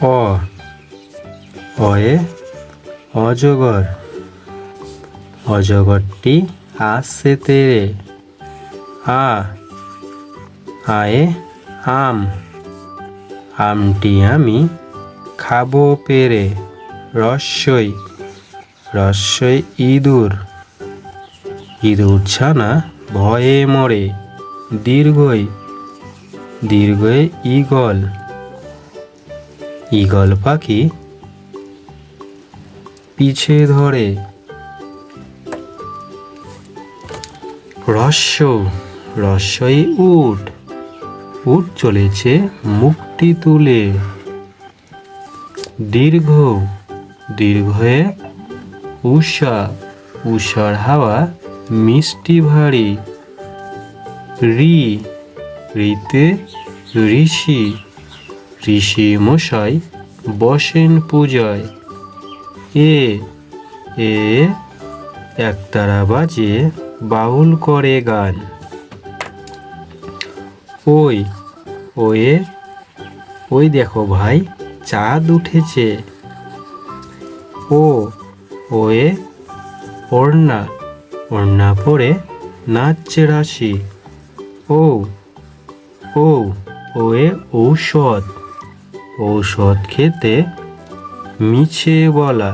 অ, অয়ে, অজগর। অজগরটি আসছে তেরে। আ, আয়ে, আম। আমটি আমি খাব পেরে। রস্যই রস্যই ইঁদুর। ইঁদুর ছানা ভয়ে মরে। দীর্ঘই দীর্ঘই ঈগল। ঈগল পাখি পিছে ধরে। রস্য রস্যই উট। উট চলেছে মুক্তি তুলে। দীর্ঘ দীর্ঘয়ে উষা উষার হাওয়া মিষ্টি ভারী। রি, রিতে ঋষি। ঋষি মশাই বসেন পূজায়। এ এ, একতারা বাজে বাউল করে গান। ওই, ওয়ে, ওই দেখো ভাই, চাঁদ উঠেছে। ও, ওয়ে, ওড়না ওড়না পরে নাচছে রাশি। ও ও, ওয়ে ঔষধ। ঔষধ খেতে মিছে বলা